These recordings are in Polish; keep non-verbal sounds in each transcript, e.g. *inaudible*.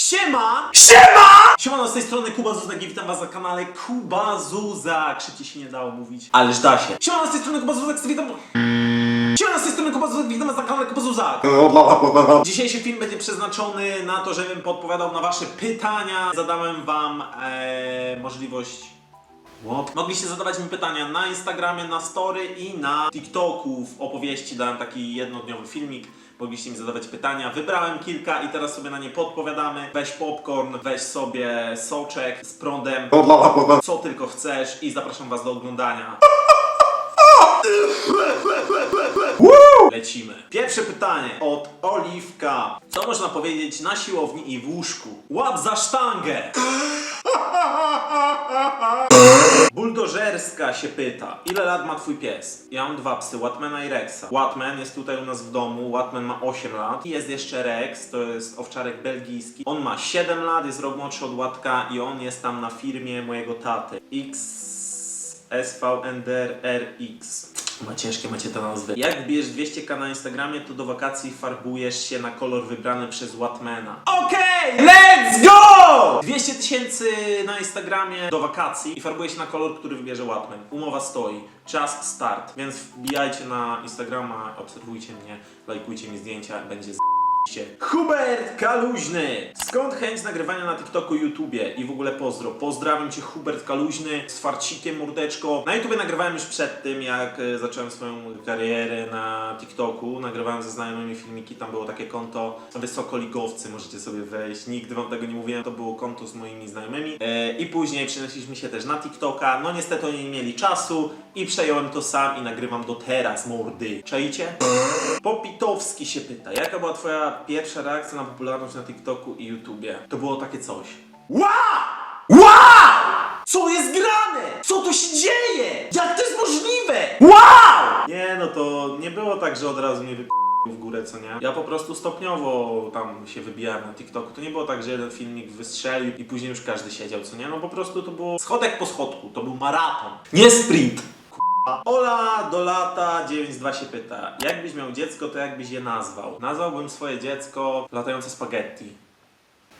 Siema! Siema! Siemano, z tej strony Kuba Zuzak i witam was na kanale Kuba Zuzak. Szybciej się nie dało mówić, ależ da się. Siemano, z tej strony Kuba Zuzak, witam... Siemano, z tej strony Kuba Zuzak, witam was na kanale Kuba Zuzak. Dzisiejszy film będzie przeznaczony na to, żebym podpowiadał na wasze pytania. Zadałem wam e, możliwość What? Mogliście zadawać mi pytania na Instagramie, na story i na TikToku. W opowieści dałem taki jednodniowy filmik. Mogliście mi zadawać pytania. Wybrałem kilka i teraz sobie na nie podpowiadamy. Weź popcorn, weź sobie soczek z prądem, co tylko chcesz i zapraszam was do oglądania. *laughs* Lecimy. Pierwsze pytanie od Oliwka. Co można powiedzieć na siłowni i w łóżku? Łap za sztangę! *laughs* Buldożerska się pyta, ile lat ma twój pies? Ja mam dwa psy, Watmana i Rexa. Watman jest tutaj u nas w domu, Watman ma 8 lat. I jest jeszcze Rex, to jest owczarek belgijski. On ma 7 lat, jest rok młodszy od Łatka i on jest tam na firmie mojego taty. XSVNDRX. Ma ciężkie macie te nazwy. Jak bierzesz 200k na Instagramie, to do wakacji farbujesz się na kolor wybrany przez Watmana. Okej, let's go! 200 tysięcy na Instagramie do wakacji i farbuje się na kolor, który wybierze Watman. Umowa stoi. Czas start. Więc wbijajcie na Instagrama, obserwujcie mnie, lajkujcie mi zdjęcia, będzie z... Hubert Kaluźny! Skąd chęć nagrywania na TikToku, YouTubie i w ogóle pozdro? Pozdrawiam Cię Hubert Kaluźny z farcikiem mordeczko. Na YouTubie nagrywałem już przed tym, jak e, zacząłem swoją karierę na TikToku. Nagrywałem ze znajomymi filmiki, tam było takie konto Wysokoligowcy, możecie sobie wejść. Nigdy Wam tego nie mówiłem, to było konto z moimi znajomymi. E, I później przenieśliśmy się też na TikToka. No niestety oni nie mieli czasu i przejąłem to sam i nagrywam do teraz, mordy. Czajcie? Popitowski się pyta, jaka była twoja pierwsza reakcja na popularność na TikToku i YouTubie? To było takie coś. Wow! Wow! Co jest grane? Co tu się dzieje? Jak to jest możliwe? Wow! Nie, no to nie było tak, że od razu mnie wyp... w górę, co nie? Ja po prostu stopniowo tam się wybijałem na TikToku. To nie było tak, że jeden filmik wystrzelił i później już każdy siedział, co nie? No po prostu to było schodek po schodku. To był maraton. Nie sprint. Ola do lata 92 się pyta, jakbyś miał dziecko, to jakbyś je nazwał? Nazwałbym swoje dziecko latające spaghetti.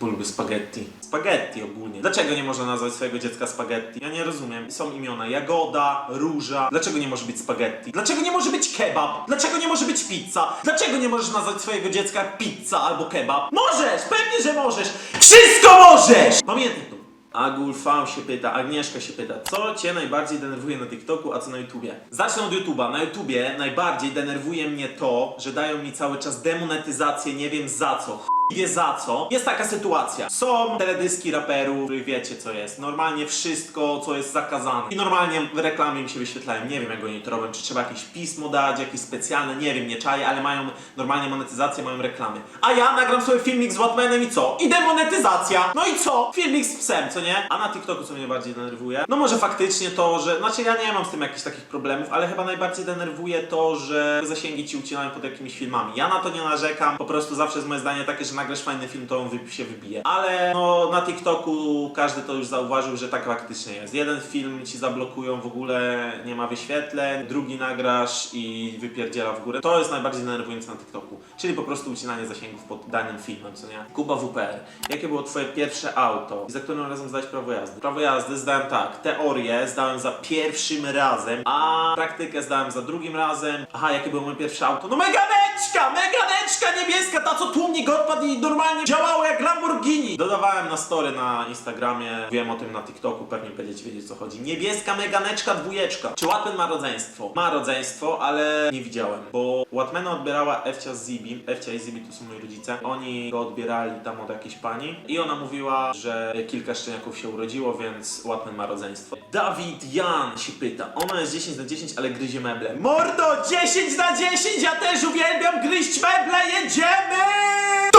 Bo spaghetti. Spaghetti ogólnie. Dlaczego nie można nazwać swojego dziecka spaghetti? Ja nie rozumiem. Są imiona Jagoda, Róża. Dlaczego nie może być spaghetti? Dlaczego nie może być kebab? Dlaczego nie może być pizza? Dlaczego nie możesz nazwać swojego dziecka pizza albo kebab? Możesz! Pewnie, że możesz! Wszystko możesz! Pamiętaj to. Agul Fam się pyta, Agnieszka się pyta, co Cię najbardziej denerwuje na TikToku, a co na YouTubie? Zacznę od YouTuba. Na YouTubie najbardziej denerwuje mnie to, że dają mi cały czas demonetyzację, nie wiem za co. Wie za co. Jest taka sytuacja. Są teledyski raperów, których wiecie co jest. Normalnie wszystko, co jest zakazane. I normalnie w reklamie mi się wyświetlają. Nie wiem jak oni to robią. Czy trzeba jakieś pismo dać, jakieś specjalne, nie wiem, nie czaję, ale mają normalnie monetyzację, mają reklamy. A ja nagram sobie filmik z Watmanem i co? I demonetyzacja! No i co? Filmik z psem, co nie? A na TikToku co mnie bardziej denerwuje? No może faktycznie to, że... Znaczy ja nie mam z tym jakichś takich problemów, ale chyba najbardziej denerwuje to, że zasięgi ci ucinają pod jakimiś filmami. Ja na to nie narzekam. Po prostu zawsze jest moje zdanie takie, że nagrasz fajny film, to on się wybije. Ale no na TikToku każdy to już zauważył, że tak faktycznie jest. Jeden film ci zablokują, w ogóle nie ma wyświetleń, drugi nagrasz i wypierdziela w górę. To jest najbardziej denerwujące na TikToku. Czyli po prostu ucinanie zasięgów pod danym filmem, co nie? Kuba WPR. Jakie było twoje pierwsze auto i za którym razem zdałeś prawo jazdy? Prawo jazdy zdałem tak, teorię zdałem za pierwszym razem, a praktykę zdałem za drugim razem. Aha, jakie było moje pierwsze auto? No meganeczka! Meganeczka niebieska, ta co tłumnik odpadł i normalnie działało jak Lamborghini! Dodawałem na story na Instagramie, wiem o tym na TikToku, pewnie będziecie wiedzieć co chodzi. Niebieska meganeczka dwójeczka. Czy Łatman ma rodzeństwo? Ma rodzeństwo, ale nie widziałem, bo Łatmana odbierała Ewcia z Zibi. Ewcia i Zibi to są moi rodzice. Oni go odbierali tam od jakiejś pani i ona mówiła, że kilka szczeniaków się urodziło, więc Łatman ma rodzeństwo. Dawid Jan się pyta. Ona jest 10 na 10, ale gryzie meble. Mordo, 10 na 10! Ja też uwielbiam gryźć meble! Jedziemy!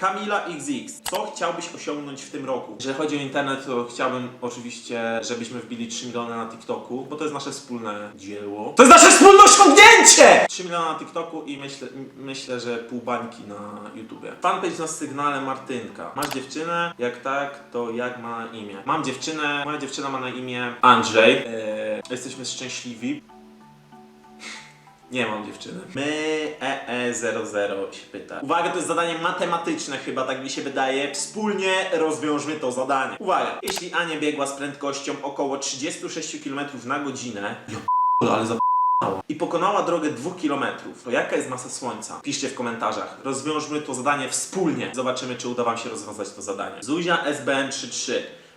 Kamila XX. Co chciałbyś osiągnąć w tym roku? Jeżeli chodzi o internet, to chciałbym oczywiście, żebyśmy wbili 3 miliony na TikToku, bo to jest nasze wspólne dzieło. To jest nasze wspólne osiągnięcie! 3 miliony na TikToku i myślę, myślę, że pół bańki na YouTubie. Fanpage na sygnale Martynka. Masz dziewczynę? Jak tak, to jak ma na imię? Mam dziewczynę, moja dziewczyna ma na imię Andrzej. Eee, jesteśmy szczęśliwi. Nie mam dziewczyny. My EE00 się pyta. Uwaga, to jest zadanie matematyczne chyba, tak mi się wydaje. Wspólnie rozwiążmy to zadanie. Uwaga, jeśli Ania biegła z prędkością około 36 km na godzinę, ja p***le, ale za i pokonała drogę 2 km, to jaka jest masa Słońca? Piszcie w komentarzach. Rozwiążmy to zadanie wspólnie. Zobaczymy, czy uda Wam się rozwiązać to zadanie. Zuzia SBN33.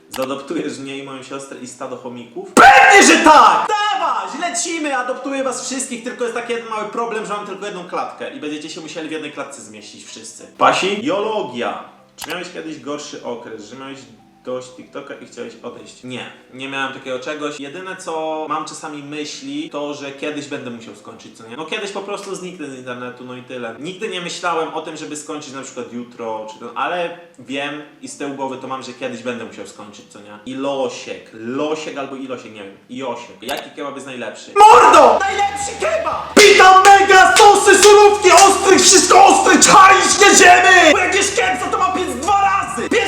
Zadoptujesz mnie i moją siostrę i stado chomików? Pewnie, że tak! Dawać! Adoptuję Was wszystkich, tylko jest taki jeden mały problem, że mam tylko jedną klatkę i będziecie się musieli w jednej klatce zmieścić wszyscy. Pasi? Biologia. Czy miałeś kiedyś gorszy okres, że miałeś kogoś TikToka i chciałeś odejść. Nie, nie miałem takiego czegoś. Jedyne co mam czasami myśli, to że kiedyś będę musiał skończyć, co nie? No kiedyś po prostu zniknę z internetu, no i tyle. Nigdy nie myślałem o tym, żeby skończyć na przykład jutro, czy ten, ale wiem i z tyłu głowy to mam, że kiedyś będę musiał skończyć, co nie? I losiek losiek albo ilosiek, nie wiem, Iosiek. Jaki kebab jest najlepszy? MORDO! Najlepszy kebab! Pita mega sosy, surówki, ostrych, wszystko ostre, czaić nie ziemi! Bo jak jest kebsa, to ma 5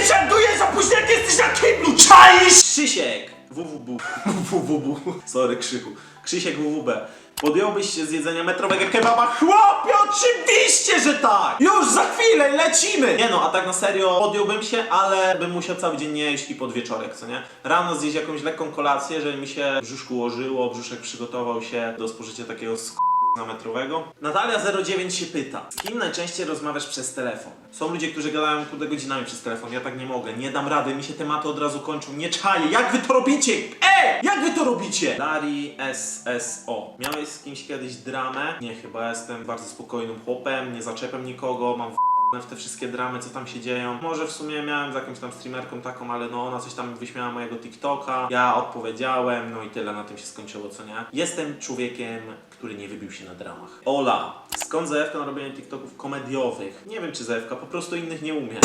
szanujesz, a później jesteś na kiblu, czaisz? Krzysiek! WWB. WWB. Sorry, Krzychu. Krzysiek WWB. Podjąłbyś się z jedzenia metrowego kebaba? Chłopie, oczywiście, że tak! Już za chwilę lecimy! Nie no, a tak na serio podjąłbym się, ale bym musiał cały dzień jeść i pod wieczorek, co nie? Rano zjeść jakąś lekką kolację, żeby mi się brzuszku ułożyło, brzuszek przygotował się do spożycia takiego sk metrowego. Natalia09 się pyta, z kim najczęściej rozmawiasz przez telefon? Są ludzie, którzy gadają kurde godzinami przez telefon, ja tak nie mogę, nie dam rady, mi się tematy od razu kończą, nie czaję, jak wy to robicie? Ej! Jak wy to robicie? Dari SSO. Miałeś z kimś kiedyś dramę? Nie, chyba jestem bardzo spokojnym chłopem, nie zaczepiam nikogo, mam w te wszystkie dramy, co tam się dzieją. Może w sumie miałem z jakąś tam streamerką taką, ale no ona coś tam wyśmiała mojego TikToka, ja odpowiedziałem, no i tyle na tym się skończyło, co nie? Jestem człowiekiem, który nie wybił się na dramach. Ola, skąd zajawka na robienie TikToków komediowych? Nie wiem czy zajawka, po prostu innych nie umiem.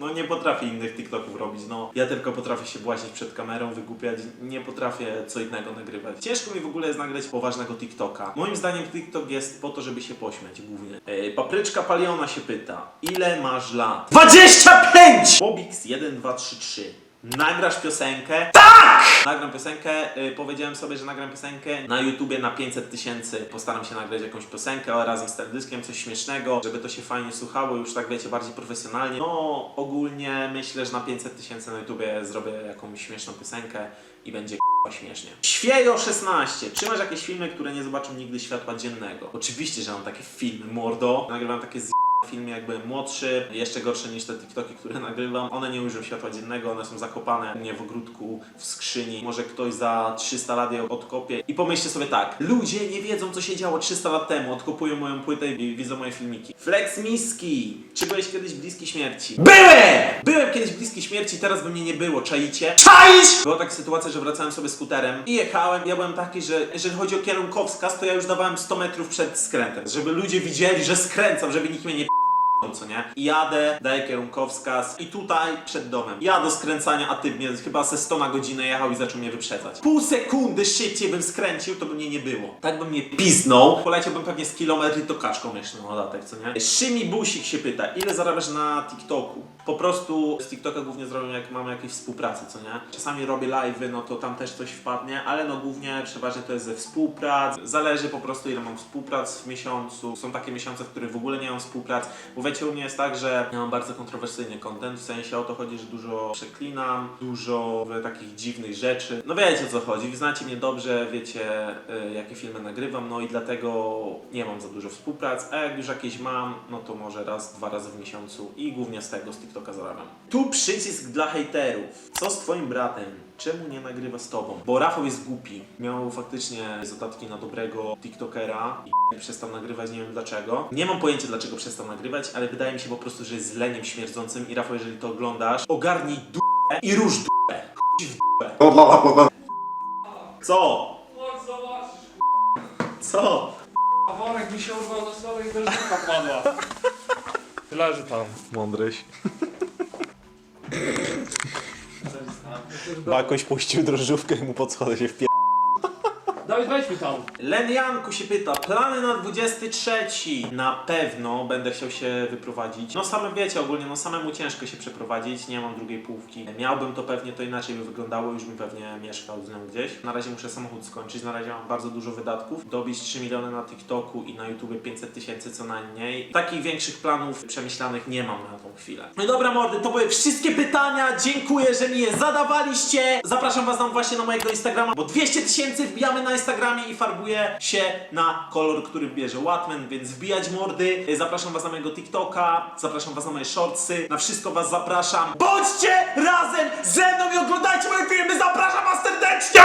No nie potrafię innych TikToków robić, no. Ja tylko potrafię się błaźnić przed kamerą, wygłupiać, nie potrafię co innego nagrywać. Ciężko mi w ogóle jest nagrać poważnego TikToka. Moim zdaniem TikTok jest po to, żeby się pośmiać głównie. Papryczka paliona się pyta, ile masz lat? 25! Bobix 1233. Nagrasz piosenkę? Tak! Nagram piosenkę, y, powiedziałem sobie, że nagram piosenkę na YouTubie na 500 tysięcy. Postaram się nagrać jakąś piosenkę razem z teledyskiem, coś śmiesznego, żeby to się fajnie słuchało, już tak wiecie, bardziej profesjonalnie. No, ogólnie myślę, że na 500 tysięcy na YouTubie zrobię jakąś śmieszną piosenkę i będzie k***a śmiesznie. Świejo 16. Czy masz jakieś filmy, które nie zobaczą nigdy światła dziennego? Oczywiście, że mam takie filmy, mordo. Nagrywam takie z filmy jak byłem młodszy, jeszcze gorsze niż te TikToki, które nagrywam. One nie ujrzą światła dziennego, one są zakopane u mnie w ogródku, w skrzyni. Może ktoś za 300 lat je odkopie. I pomyślcie sobie tak, ludzie nie wiedzą co się działo 300 lat temu, odkopują moją płytę i widzą moje filmiki. Flex Miski! Czy byłeś kiedyś bliski śmierci? Byłem! Byłem kiedyś bliski śmierci, teraz by mnie nie było, czaicie? Czaisz! Była taka sytuacja, że wracałem sobie skuterem i jechałem. Ja byłem taki, że jeżeli chodzi o kierunkowskaz, to ja już dawałem 100 metrów przed skrętem, żeby ludzie widzieli, że skręcam, żeby nikt mnie nie co nie? I jadę, daję kierunkowskaz i tutaj przed domem. Ja do skręcania, a ty mnie chyba ze 100 na godzinę jechał i zaczął mnie wyprzedzać. Pół sekundy szybciej bym skręcił, to by mnie nie było. Tak by mnie piznął, poleciałbym pewnie z kilometr i to kaczką jeszcze na dodatek, co nie? Szymi Busik się pyta, ile zarabiasz na TikToku? Po prostu z TikToka głównie zrobię jak mamy jakieś współpracy, co nie? Czasami robię live'y, no to tam też coś wpadnie, ale no głównie przeważnie to jest ze współprac. Zależy po prostu ile mam współprac w miesiącu. Są takie miesiące, w których w ogóle nie mam współprac. Bo wiecie, u mnie jest tak, że ja mam bardzo kontrowersyjny content, w sensie o to chodzi, że dużo przeklinam, dużo takich dziwnych rzeczy. No wiecie o co chodzi, znacie mnie dobrze, wiecie y, jakie filmy nagrywam, no i dlatego nie mam za dużo współprac, a jak już jakieś mam, no to może raz, dwa razy w miesiącu i głównie z tego, z TikToka zarabiam. Tu przycisk dla hejterów. Co z twoim bratem? Czemu nie nagrywa z tobą? Bo Rafał jest głupi. Miał faktycznie zadatki na dobrego TikTokera i *laughs* przestał nagrywać, nie wiem dlaczego. Nie mam pojęcia dlaczego przestał nagrywać, ale wydaje mi się po prostu, że jest leniem śmierdzącym i Rafał, jeżeli to oglądasz, ogarnij d***ę i rusz d***ę. Chuj w d***ę. Co? Chodź zobaczysz, Co? a worek mi się urwał na stole i drożdżówka padła. Leży tam. Mądryś. *laughs* Bakoś puścił drożdżówkę i mu pod schody się wpier... Dawid, wejdźmy tam. Len Janku się pyta, plany na 23. Na pewno będę chciał się wyprowadzić. No same wiecie, ogólnie no samemu ciężko się przeprowadzić, nie mam drugiej półki. Miałbym to pewnie, to inaczej by wyglądało, już bym pewnie mieszkał z nią gdzieś. Na razie muszę samochód skończyć, na razie mam bardzo dużo wydatków. Dobić 3 miliony na TikToku i na YouTube 500 tysięcy co najmniej. Takich większych planów przemyślanych nie mam na tą chwilę. No i dobra mordy, to były wszystkie pytania. Dziękuję, że mi je zadawaliście. Zapraszam was tam właśnie na mojego Instagrama, bo 200 tysięcy wbijamy na Instagramie i farbuję się na kolor, który bierze Łatmen, więc wbijać mordy. Zapraszam was na mojego TikToka, zapraszam was na moje shortsy, na wszystko was zapraszam. Bądźcie razem ze mną i oglądajcie moje filmy, zapraszam was serdecznie!